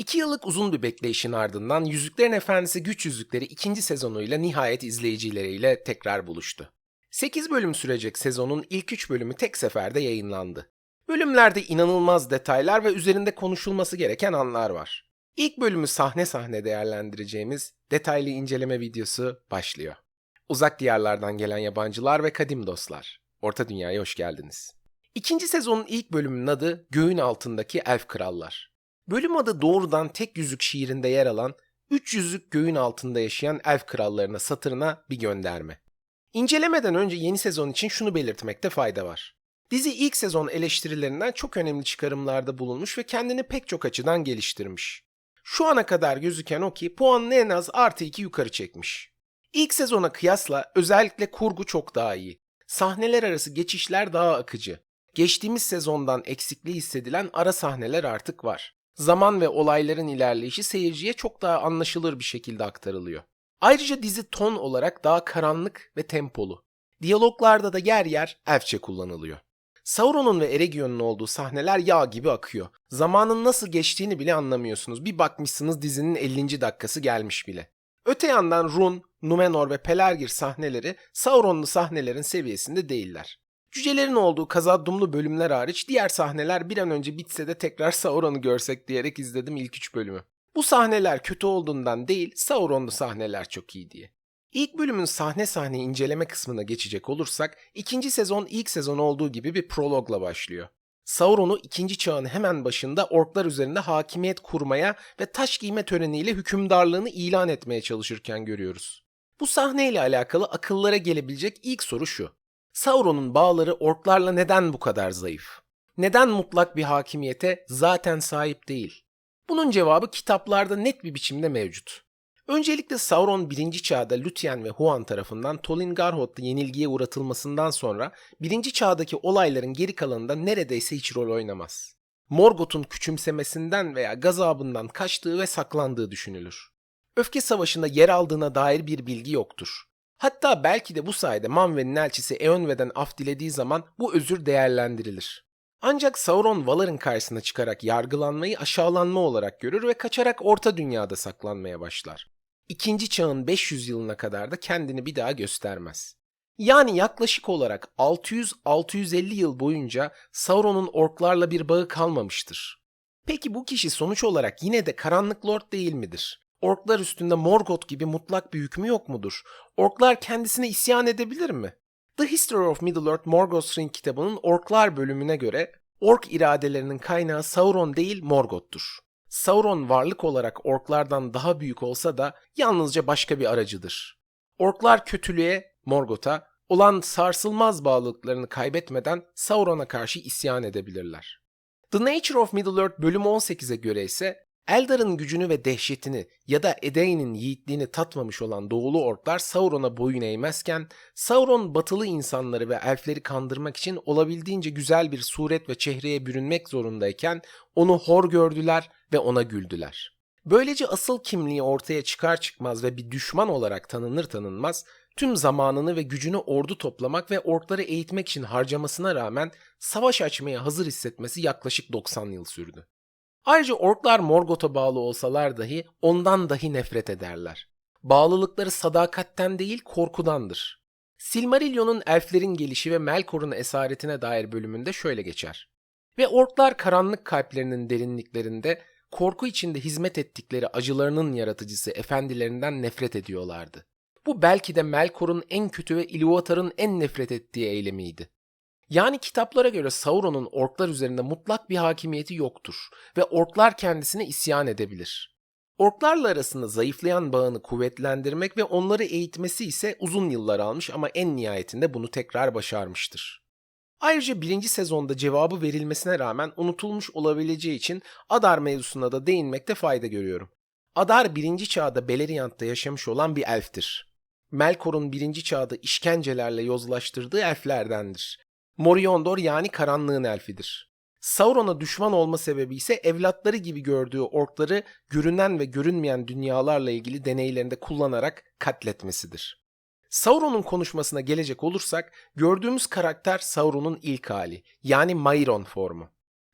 İki yıllık uzun bir bekleyişin ardından Yüzüklerin Efendisi Güç Yüzükleri ikinci sezonuyla nihayet izleyicileriyle tekrar buluştu. 8 bölüm sürecek sezonun ilk 3 bölümü tek seferde yayınlandı. Bölümlerde inanılmaz detaylar ve üzerinde konuşulması gereken anlar var. İlk bölümü sahne sahne değerlendireceğimiz detaylı inceleme videosu başlıyor. Uzak diyarlardan gelen yabancılar ve kadim dostlar. Orta Dünya'ya hoş geldiniz. İkinci sezonun ilk bölümünün adı Göğün Altındaki Elf Krallar. Bölüm adı doğrudan tek yüzük şiirinde yer alan üç yüzük göğün altında yaşayan elf krallarına satırına bir gönderme. İncelemeden önce yeni sezon için şunu belirtmekte fayda var. Dizi ilk sezon eleştirilerinden çok önemli çıkarımlarda bulunmuş ve kendini pek çok açıdan geliştirmiş. Şu ana kadar gözüken o ki puanını en az artı 2 yukarı çekmiş. İlk sezona kıyasla özellikle kurgu çok daha iyi. Sahneler arası geçişler daha akıcı. Geçtiğimiz sezondan eksikliği hissedilen ara sahneler artık var. Zaman ve olayların ilerleyişi seyirciye çok daha anlaşılır bir şekilde aktarılıyor. Ayrıca dizi ton olarak daha karanlık ve tempolu. Diyaloglarda da yer yer elfçe kullanılıyor. Sauron'un ve Eregion'un olduğu sahneler yağ gibi akıyor. Zamanın nasıl geçtiğini bile anlamıyorsunuz. Bir bakmışsınız dizinin 50. dakikası gelmiş bile. Öte yandan Run, Numenor ve Pelargir sahneleri Sauron'lu sahnelerin seviyesinde değiller. Cücelerin olduğu kazaddumlu bölümler hariç diğer sahneler bir an önce bitse de tekrar Sauron'u görsek diyerek izledim ilk üç bölümü. Bu sahneler kötü olduğundan değil, Sauron'lu sahneler çok iyi diye. İlk bölümün sahne sahne inceleme kısmına geçecek olursak, ikinci sezon ilk sezon olduğu gibi bir prologla başlıyor. Sauron'u ikinci çağın hemen başında orklar üzerinde hakimiyet kurmaya ve taş giyme töreniyle hükümdarlığını ilan etmeye çalışırken görüyoruz. Bu sahneyle alakalı akıllara gelebilecek ilk soru şu. Sauron'un bağları orklarla neden bu kadar zayıf? Neden mutlak bir hakimiyete zaten sahip değil? Bunun cevabı kitaplarda net bir biçimde mevcut. Öncelikle Sauron 1. çağda Lúthien ve Huan tarafından Tolin Garhod'da yenilgiye uğratılmasından sonra 1. çağdaki olayların geri kalanında neredeyse hiç rol oynamaz. Morgoth'un küçümsemesinden veya gazabından kaçtığı ve saklandığı düşünülür. Öfke Savaşı'nda yer aldığına dair bir bilgi yoktur. Hatta belki de bu sayede Manwë'nin elçisi Eönwë'den af dilediği zaman bu özür değerlendirilir. Ancak Sauron Valar'ın karşısına çıkarak yargılanmayı aşağılanma olarak görür ve kaçarak Orta Dünya'da saklanmaya başlar. İkinci çağın 500 yılına kadar da kendini bir daha göstermez. Yani yaklaşık olarak 600-650 yıl boyunca Sauron'un orklarla bir bağı kalmamıştır. Peki bu kişi sonuç olarak yine de Karanlık Lord değil midir? Orklar üstünde Morgoth gibi mutlak bir hükmü yok mudur? Orklar kendisine isyan edebilir mi? The History of Middle-earth Morgoth's Ring kitabının Orklar bölümüne göre Ork iradelerinin kaynağı Sauron değil Morgoth'tur. Sauron varlık olarak orklardan daha büyük olsa da yalnızca başka bir aracıdır. Orklar kötülüğe, Morgoth'a olan sarsılmaz bağlılıklarını kaybetmeden Sauron'a karşı isyan edebilirler. The Nature of Middle-earth bölüm 18'e göre ise Eldar'ın gücünü ve dehşetini ya da Edain'in yiğitliğini tatmamış olan doğulu orklar Sauron'a boyun eğmezken, Sauron batılı insanları ve elfleri kandırmak için olabildiğince güzel bir suret ve çehreye bürünmek zorundayken onu hor gördüler ve ona güldüler. Böylece asıl kimliği ortaya çıkar çıkmaz ve bir düşman olarak tanınır tanınmaz, tüm zamanını ve gücünü ordu toplamak ve orkları eğitmek için harcamasına rağmen savaş açmaya hazır hissetmesi yaklaşık 90 yıl sürdü. Ayrıca orklar Morgoth'a bağlı olsalar dahi ondan dahi nefret ederler. Bağlılıkları sadakatten değil korkudandır. Silmarillion'un elflerin gelişi ve Melkor'un esaretine dair bölümünde şöyle geçer. Ve orklar karanlık kalplerinin derinliklerinde korku içinde hizmet ettikleri acılarının yaratıcısı efendilerinden nefret ediyorlardı. Bu belki de Melkor'un en kötü ve Ilúvatar'ın en nefret ettiği eylemiydi. Yani kitaplara göre Sauron'un orklar üzerinde mutlak bir hakimiyeti yoktur ve orklar kendisine isyan edebilir. Orklarla arasında zayıflayan bağını kuvvetlendirmek ve onları eğitmesi ise uzun yıllar almış ama en nihayetinde bunu tekrar başarmıştır. Ayrıca birinci sezonda cevabı verilmesine rağmen unutulmuş olabileceği için Adar mevzusuna da değinmekte fayda görüyorum. Adar birinci çağda Beleriand'da yaşamış olan bir elftir. Melkor'un birinci çağda işkencelerle yozlaştırdığı elflerdendir. Moriondor yani karanlığın elfidir. Sauron'a düşman olma sebebi ise evlatları gibi gördüğü orkları görünen ve görünmeyen dünyalarla ilgili deneylerinde kullanarak katletmesidir. Sauron'un konuşmasına gelecek olursak gördüğümüz karakter Sauron'un ilk hali yani Mairon formu.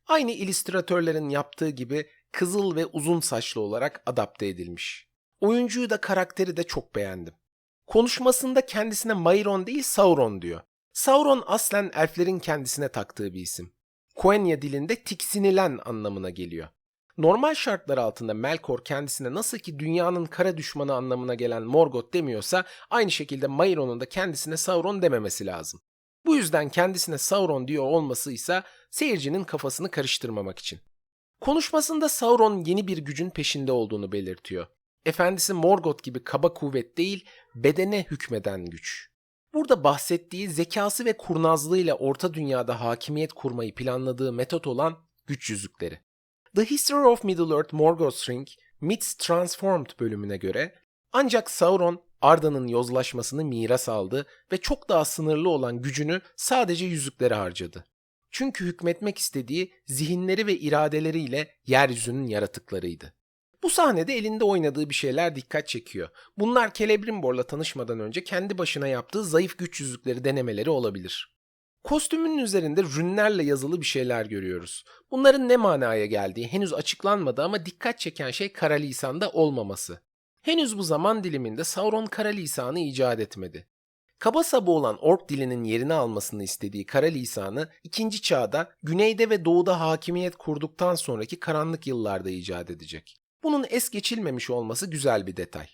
Aynı illüstratörlerin yaptığı gibi kızıl ve uzun saçlı olarak adapte edilmiş. Oyuncuyu da karakteri de çok beğendim. Konuşmasında kendisine Mayron değil Sauron diyor. Sauron aslen elflerin kendisine taktığı bir isim. Quenya dilinde tiksinilen anlamına geliyor. Normal şartlar altında Melkor kendisine nasıl ki dünyanın kara düşmanı anlamına gelen Morgoth demiyorsa aynı şekilde Mayron'un da kendisine Sauron dememesi lazım. Bu yüzden kendisine Sauron diyor olması ise seyircinin kafasını karıştırmamak için. Konuşmasında Sauron yeni bir gücün peşinde olduğunu belirtiyor. Efendisi Morgoth gibi kaba kuvvet değil, bedene hükmeden güç. Burada bahsettiği zekası ve kurnazlığıyla orta dünyada hakimiyet kurmayı planladığı metot olan güç yüzükleri. The History of Middle-earth Morgoth's Ring, Myths Transformed bölümüne göre ancak Sauron Arda'nın yozlaşmasını miras aldı ve çok daha sınırlı olan gücünü sadece yüzüklere harcadı. Çünkü hükmetmek istediği zihinleri ve iradeleriyle yeryüzünün yaratıklarıydı. Bu sahnede elinde oynadığı bir şeyler dikkat çekiyor. Bunlar Celebrimbor'la tanışmadan önce kendi başına yaptığı zayıf güç yüzükleri denemeleri olabilir. Kostümünün üzerinde rünlerle yazılı bir şeyler görüyoruz. Bunların ne manaya geldiği henüz açıklanmadı ama dikkat çeken şey kara lisanda olmaması. Henüz bu zaman diliminde Sauron kara lisanı icat etmedi. Kaba saba olan ork dilinin yerini almasını istediği kara lisanı ikinci çağda güneyde ve doğuda hakimiyet kurduktan sonraki karanlık yıllarda icat edecek. Bunun es geçilmemiş olması güzel bir detay.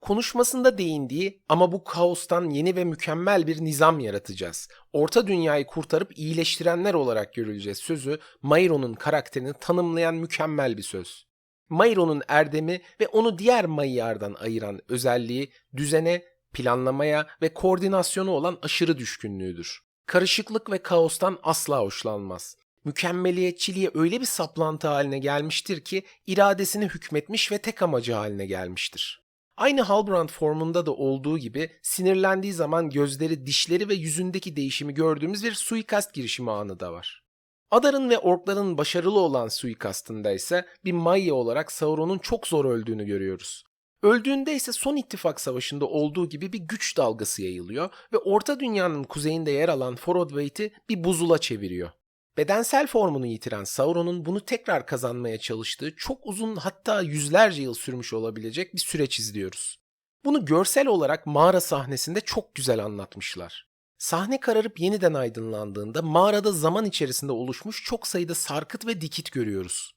Konuşmasında değindiği ama bu kaostan yeni ve mükemmel bir nizam yaratacağız. Orta dünyayı kurtarıp iyileştirenler olarak görüleceğiz sözü Mayron'un karakterini tanımlayan mükemmel bir söz. Mayron'un erdemi ve onu diğer Mayyardan ayıran özelliği düzene, planlamaya ve koordinasyonu olan aşırı düşkünlüğüdür. Karışıklık ve kaostan asla hoşlanmaz. Mükemmeliyetçiliğe öyle bir saplantı haline gelmiştir ki iradesini hükmetmiş ve tek amacı haline gelmiştir. Aynı Halbrand formunda da olduğu gibi sinirlendiği zaman gözleri, dişleri ve yüzündeki değişimi gördüğümüz bir suikast girişimi anı da var. Adar'ın ve orkların başarılı olan suikastında ise bir Maya olarak Sauron'un çok zor öldüğünü görüyoruz. Öldüğünde ise son ittifak savaşında olduğu gibi bir güç dalgası yayılıyor ve Orta Dünya'nın kuzeyinde yer alan Forodwaite'i bir buzula çeviriyor. Bedensel formunu yitiren Sauron'un bunu tekrar kazanmaya çalıştığı çok uzun hatta yüzlerce yıl sürmüş olabilecek bir süreç izliyoruz. Bunu görsel olarak mağara sahnesinde çok güzel anlatmışlar. Sahne kararıp yeniden aydınlandığında mağarada zaman içerisinde oluşmuş çok sayıda sarkıt ve dikit görüyoruz.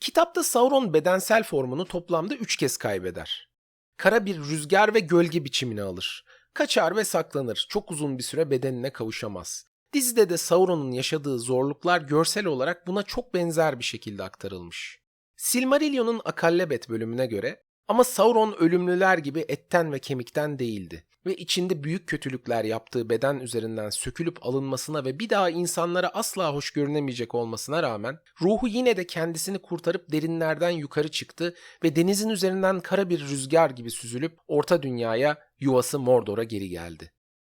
Kitapta Sauron bedensel formunu toplamda üç kez kaybeder. Kara bir rüzgar ve gölge biçimini alır. Kaçar ve saklanır. Çok uzun bir süre bedenine kavuşamaz. Dizide de Sauron'un yaşadığı zorluklar görsel olarak buna çok benzer bir şekilde aktarılmış. Silmarillion'un Akallebet bölümüne göre ama Sauron ölümlüler gibi etten ve kemikten değildi ve içinde büyük kötülükler yaptığı beden üzerinden sökülüp alınmasına ve bir daha insanlara asla hoş görünemeyecek olmasına rağmen ruhu yine de kendisini kurtarıp derinlerden yukarı çıktı ve denizin üzerinden kara bir rüzgar gibi süzülüp orta dünyaya yuvası Mordor'a geri geldi.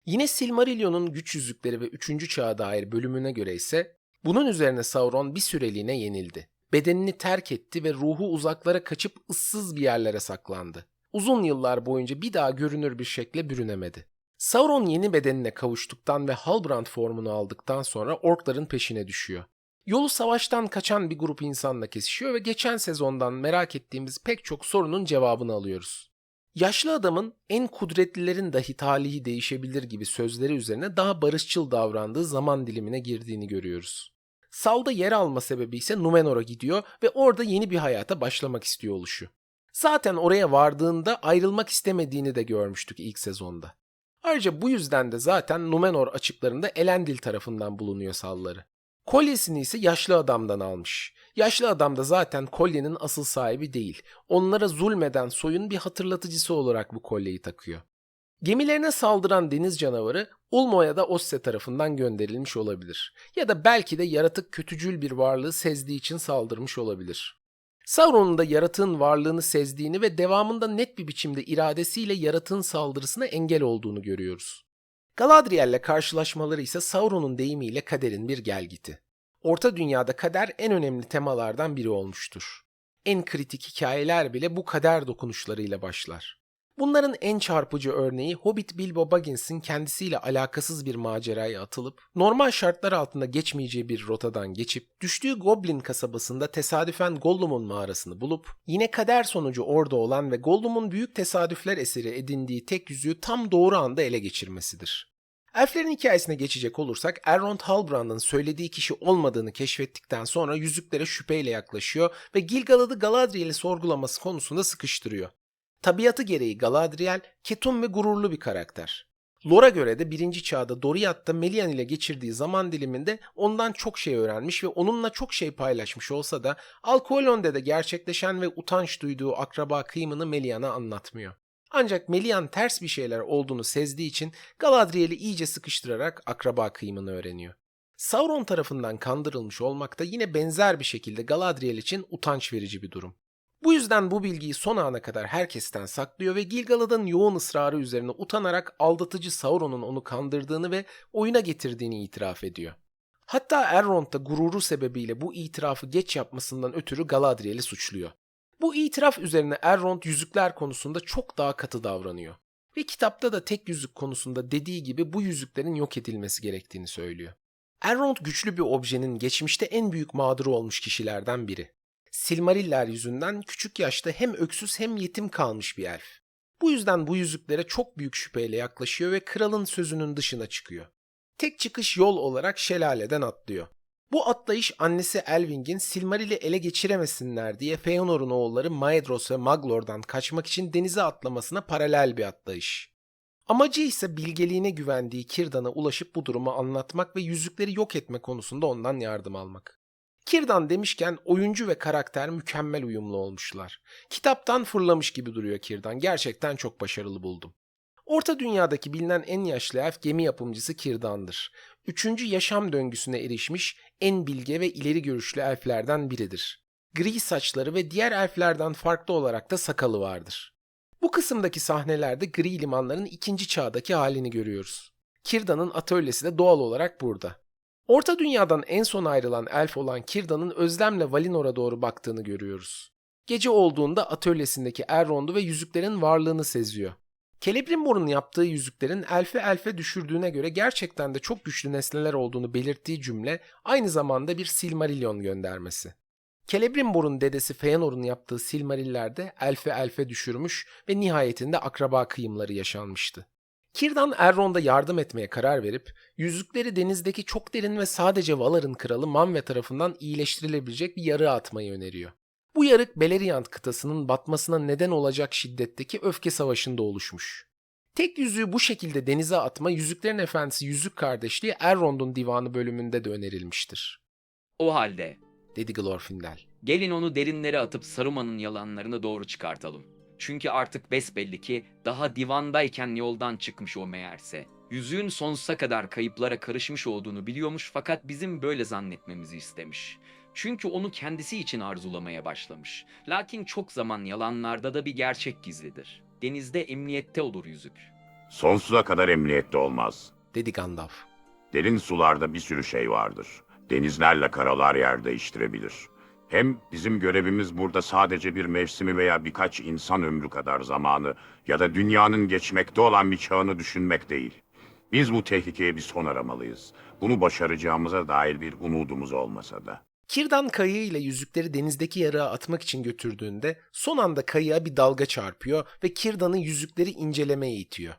Yine Silmarillion'un güç yüzükleri ve 3. çağa dair bölümüne göre ise bunun üzerine Sauron bir süreliğine yenildi. Bedenini terk etti ve ruhu uzaklara kaçıp ıssız bir yerlere saklandı. Uzun yıllar boyunca bir daha görünür bir şekle bürünemedi. Sauron yeni bedenine kavuştuktan ve Halbrand formunu aldıktan sonra orkların peşine düşüyor. Yolu savaştan kaçan bir grup insanla kesişiyor ve geçen sezondan merak ettiğimiz pek çok sorunun cevabını alıyoruz. Yaşlı adamın en kudretlilerin dahi talihi değişebilir gibi sözleri üzerine daha barışçıl davrandığı zaman dilimine girdiğini görüyoruz. Salda yer alma sebebi ise Numenor'a gidiyor ve orada yeni bir hayata başlamak istiyor oluşu. Zaten oraya vardığında ayrılmak istemediğini de görmüştük ilk sezonda. Ayrıca bu yüzden de zaten Numenor açıklarında Elendil tarafından bulunuyor salları. Kolyesini ise yaşlı adamdan almış. Yaşlı adam da zaten kolyenin asıl sahibi değil. Onlara zulmeden soyun bir hatırlatıcısı olarak bu kolyeyi takıyor. Gemilerine saldıran deniz canavarı Ulmo ya da Osse tarafından gönderilmiş olabilir. Ya da belki de yaratık kötücül bir varlığı sezdiği için saldırmış olabilir. Sauron'un da yaratığın varlığını sezdiğini ve devamında net bir biçimde iradesiyle yaratığın saldırısına engel olduğunu görüyoruz. Galadriel'le karşılaşmaları ise Sauron'un deyimiyle kaderin bir gelgiti. Orta Dünya'da kader en önemli temalardan biri olmuştur. En kritik hikayeler bile bu kader dokunuşlarıyla başlar. Bunların en çarpıcı örneği Hobbit Bilbo Baggins'in kendisiyle alakasız bir maceraya atılıp, normal şartlar altında geçmeyeceği bir rotadan geçip, düştüğü Goblin kasabasında tesadüfen Gollum'un mağarasını bulup, yine kader sonucu orada olan ve Gollum'un büyük tesadüfler eseri edindiği tek yüzüğü tam doğru anda ele geçirmesidir. Elflerin hikayesine geçecek olursak Elrond Halbrand'ın söylediği kişi olmadığını keşfettikten sonra yüzüklere şüpheyle yaklaşıyor ve Gil-galad'ı Galadriel'i sorgulaması konusunda sıkıştırıyor. Tabiatı gereği Galadriel ketum ve gururlu bir karakter. Lore'a göre de birinci çağda Doriath'ta Melian ile geçirdiği zaman diliminde ondan çok şey öğrenmiş ve onunla çok şey paylaşmış olsa da Alkolon'de de gerçekleşen ve utanç duyduğu akraba kıyımını Melian'a anlatmıyor. Ancak Melian ters bir şeyler olduğunu sezdiği için Galadriel'i iyice sıkıştırarak akraba kıyımını öğreniyor. Sauron tarafından kandırılmış olmak da yine benzer bir şekilde Galadriel için utanç verici bir durum. Bu yüzden bu bilgiyi son ana kadar herkesten saklıyor ve Gil-galad'ın yoğun ısrarı üzerine utanarak aldatıcı Sauron'un onu kandırdığını ve oyuna getirdiğini itiraf ediyor. Hatta Elrond da gururu sebebiyle bu itirafı geç yapmasından ötürü Galadriel'i suçluyor. Bu itiraf üzerine Elrond yüzükler konusunda çok daha katı davranıyor. Ve kitapta da tek yüzük konusunda dediği gibi bu yüzüklerin yok edilmesi gerektiğini söylüyor. Elrond güçlü bir objenin geçmişte en büyük mağduru olmuş kişilerden biri. Silmariller yüzünden küçük yaşta hem öksüz hem yetim kalmış bir elf. Bu yüzden bu yüzüklere çok büyük şüpheyle yaklaşıyor ve kralın sözünün dışına çıkıyor. Tek çıkış yol olarak şelaleden atlıyor. Bu atlayış annesi Elwing'in Silmaril'i ele geçiremesinler diye Feanor'un oğulları Maedhros ve Maglor'dan kaçmak için denize atlamasına paralel bir atlayış. Amacı ise bilgeliğine güvendiği Kirdan'a ulaşıp bu durumu anlatmak ve yüzükleri yok etme konusunda ondan yardım almak. Kirdan demişken oyuncu ve karakter mükemmel uyumlu olmuşlar. Kitaptan fırlamış gibi duruyor Kirdan. Gerçekten çok başarılı buldum. Orta dünyadaki bilinen en yaşlı elf gemi yapımcısı Kirdan'dır. Üçüncü yaşam döngüsüne erişmiş en bilge ve ileri görüşlü elflerden biridir. Gri saçları ve diğer elflerden farklı olarak da sakalı vardır. Bu kısımdaki sahnelerde gri limanların ikinci çağdaki halini görüyoruz. Kirdan'ın atölyesi de doğal olarak burada. Orta dünyadan en son ayrılan elf olan Kirdan'ın özlemle Valinor'a doğru baktığını görüyoruz. Gece olduğunda atölyesindeki Elrond'u ve yüzüklerin varlığını seziyor. Celebrimbor'un yaptığı yüzüklerin elfe elfe düşürdüğüne göre gerçekten de çok güçlü nesneler olduğunu belirttiği cümle aynı zamanda bir Silmarillion göndermesi. Celebrimbor'un dedesi Feanor'un yaptığı Silmariller de elfe elfe düşürmüş ve nihayetinde akraba kıyımları yaşanmıştı. Kirdan Elrond'a yardım etmeye karar verip yüzükleri denizdeki çok derin ve sadece Valar'ın kralı Manwe tarafından iyileştirilebilecek bir yarığa atmayı öneriyor. Bu yarık Beleriand kıtasının batmasına neden olacak şiddetteki öfke savaşında oluşmuş. Tek yüzüğü bu şekilde denize atma Yüzüklerin Efendisi Yüzük Kardeşliği Elrond'un divanı bölümünde de önerilmiştir. O halde Dedi Glorfindel. gelin onu derinlere atıp Saruman'ın yalanlarını doğru çıkartalım. Çünkü artık besbelli ki daha divandayken yoldan çıkmış o meğerse. Yüzüğün sonsuza kadar kayıplara karışmış olduğunu biliyormuş fakat bizim böyle zannetmemizi istemiş. Çünkü onu kendisi için arzulamaya başlamış. Lakin çok zaman yalanlarda da bir gerçek gizlidir. Denizde emniyette olur yüzük. Sonsuza kadar emniyette olmaz. Dedi Gandalf. Derin sularda bir sürü şey vardır. Denizlerle karalar yer değiştirebilir. Hem bizim görevimiz burada sadece bir mevsimi veya birkaç insan ömrü kadar zamanı ya da dünyanın geçmekte olan bir çağını düşünmek değil. Biz bu tehlikeye bir son aramalıyız. Bunu başaracağımıza dair bir umudumuz olmasa da. Kirdan kayığı ile yüzükleri denizdeki yarığa atmak için götürdüğünde son anda kayığa bir dalga çarpıyor ve Kirdan'ı yüzükleri incelemeye itiyor.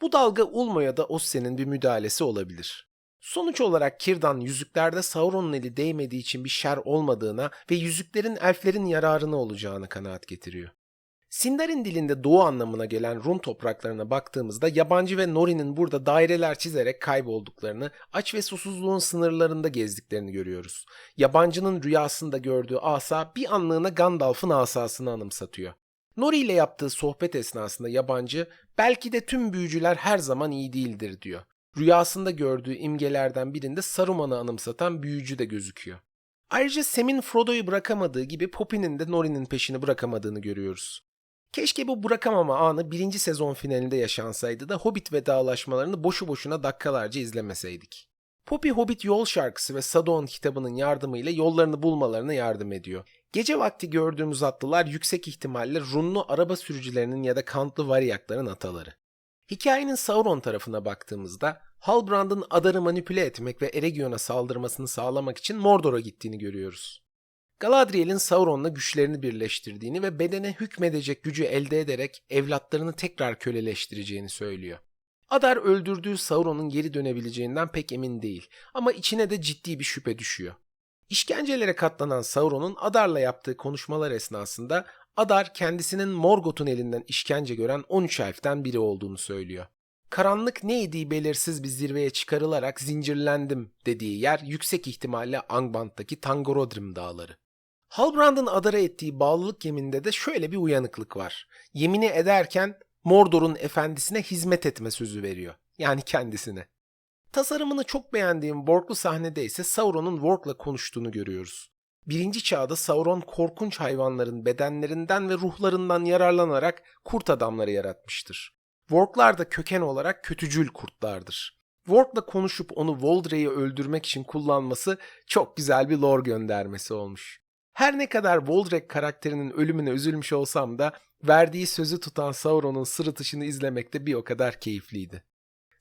Bu dalga Ulmo'ya da Ossen'in bir müdahalesi olabilir. Sonuç olarak Kirdan yüzüklerde Sauron'un eli değmediği için bir şer olmadığına ve yüzüklerin elflerin yararına olacağını kanaat getiriyor. Sindarin dilinde doğu anlamına gelen Rum topraklarına baktığımızda yabancı ve Nori'nin burada daireler çizerek kaybolduklarını, aç ve susuzluğun sınırlarında gezdiklerini görüyoruz. Yabancının rüyasında gördüğü asa bir anlığına Gandalf'ın asasını anımsatıyor. Nori ile yaptığı sohbet esnasında yabancı, belki de tüm büyücüler her zaman iyi değildir diyor. Rüyasında gördüğü imgelerden birinde Saruman'ı anımsatan büyücü de gözüküyor. Ayrıca Sam'in Frodo'yu bırakamadığı gibi Poppy'nin de Nori'nin peşini bırakamadığını görüyoruz. Keşke bu bırakamama anı birinci sezon finalinde yaşansaydı da Hobbit vedalaşmalarını boşu boşuna dakikalarca izlemeseydik. Poppy Hobbit yol şarkısı ve Sado'nun kitabının yardımıyla yollarını bulmalarına yardım ediyor. Gece vakti gördüğümüz atlılar yüksek ihtimalle Runlu araba sürücülerinin ya da Kantlı varyakların ataları. Hikayenin Sauron tarafına baktığımızda Halbrand'ın Adar'ı manipüle etmek ve Eregion'a saldırmasını sağlamak için Mordor'a gittiğini görüyoruz. Galadriel'in Sauron'la güçlerini birleştirdiğini ve bedene hükmedecek gücü elde ederek evlatlarını tekrar köleleştireceğini söylüyor. Adar öldürdüğü Sauron'un geri dönebileceğinden pek emin değil ama içine de ciddi bir şüphe düşüyor. İşkencelere katlanan Sauron'un Adar'la yaptığı konuşmalar esnasında Adar kendisinin Morgoth'un elinden işkence gören 13 elften biri olduğunu söylüyor. Karanlık ne yediği belirsiz bir zirveye çıkarılarak zincirlendim dediği yer yüksek ihtimalle Angband'daki Tangorodrim dağları. Halbrand'ın Adar'a ettiği bağlılık yemininde de şöyle bir uyanıklık var. Yemini ederken Mordor'un efendisine hizmet etme sözü veriyor. Yani kendisine. Tasarımını çok beğendiğim Vorklu sahnede ise Sauron'un Vork'la konuştuğunu görüyoruz. Birinci çağda Sauron korkunç hayvanların bedenlerinden ve ruhlarından yararlanarak kurt adamları yaratmıştır. Vorklar da köken olarak kötücül kurtlardır. Vork'la konuşup onu Voldrey'i öldürmek için kullanması çok güzel bir lore göndermesi olmuş. Her ne kadar Voldrek karakterinin ölümüne üzülmüş olsam da verdiği sözü tutan Sauron'un sırıtışını izlemek de bir o kadar keyifliydi.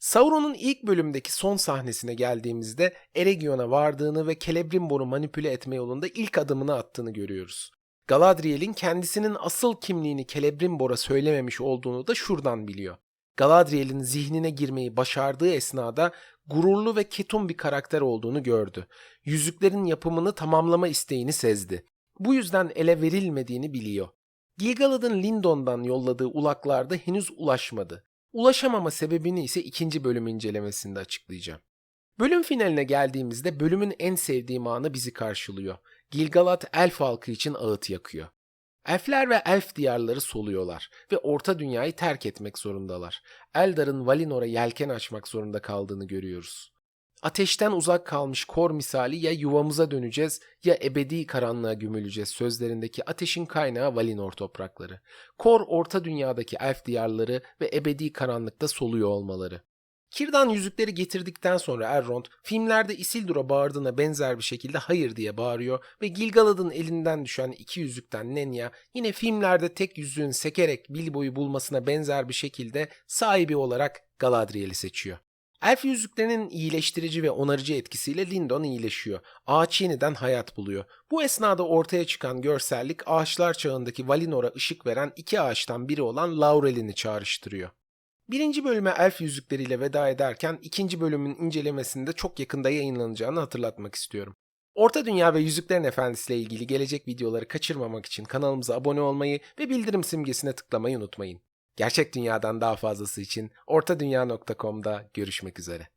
Sauron'un ilk bölümdeki son sahnesine geldiğimizde Eregion'a vardığını ve Celebrimbor'u manipüle etme yolunda ilk adımını attığını görüyoruz. Galadriel'in kendisinin asıl kimliğini Celebrimbor'a söylememiş olduğunu da şuradan biliyor. Galadriel'in zihnine girmeyi başardığı esnada gururlu ve ketum bir karakter olduğunu gördü. Yüzüklerin yapımını tamamlama isteğini sezdi. Bu yüzden ele verilmediğini biliyor. Gilgalad'ın Lindon'dan yolladığı ulaklarda henüz ulaşmadı. Ulaşamama sebebini ise ikinci bölüm incelemesinde açıklayacağım. Bölüm finaline geldiğimizde bölümün en sevdiğim anı bizi karşılıyor. Gilgalad elf halkı için ağıt yakıyor. Elfler ve elf diyarları soluyorlar ve orta dünyayı terk etmek zorundalar. Eldar'ın Valinor'a yelken açmak zorunda kaldığını görüyoruz. Ateşten uzak kalmış kor misali ya yuvamıza döneceğiz ya ebedi karanlığa gömüleceğiz sözlerindeki ateşin kaynağı Valinor toprakları. Kor orta dünyadaki elf diyarları ve ebedi karanlıkta soluyor olmaları. Kirdan yüzükleri getirdikten sonra Elrond filmlerde Isildur'a bağırdığına benzer bir şekilde hayır diye bağırıyor ve Gilgalad'ın elinden düşen iki yüzükten Nenya yine filmlerde tek yüzüğün sekerek Bilbo'yu bulmasına benzer bir şekilde sahibi olarak Galadriel'i seçiyor. Elf yüzüklerinin iyileştirici ve onarıcı etkisiyle Lindon iyileşiyor. Ağaç yeniden hayat buluyor. Bu esnada ortaya çıkan görsellik ağaçlar çağındaki Valinor'a ışık veren iki ağaçtan biri olan Laurel'ini çağrıştırıyor. Birinci bölüme elf yüzükleriyle veda ederken ikinci bölümün incelemesinde çok yakında yayınlanacağını hatırlatmak istiyorum. Orta Dünya ve Yüzüklerin Efendisi ile ilgili gelecek videoları kaçırmamak için kanalımıza abone olmayı ve bildirim simgesine tıklamayı unutmayın. Gerçek dünyadan daha fazlası için ortadunya.com'da görüşmek üzere.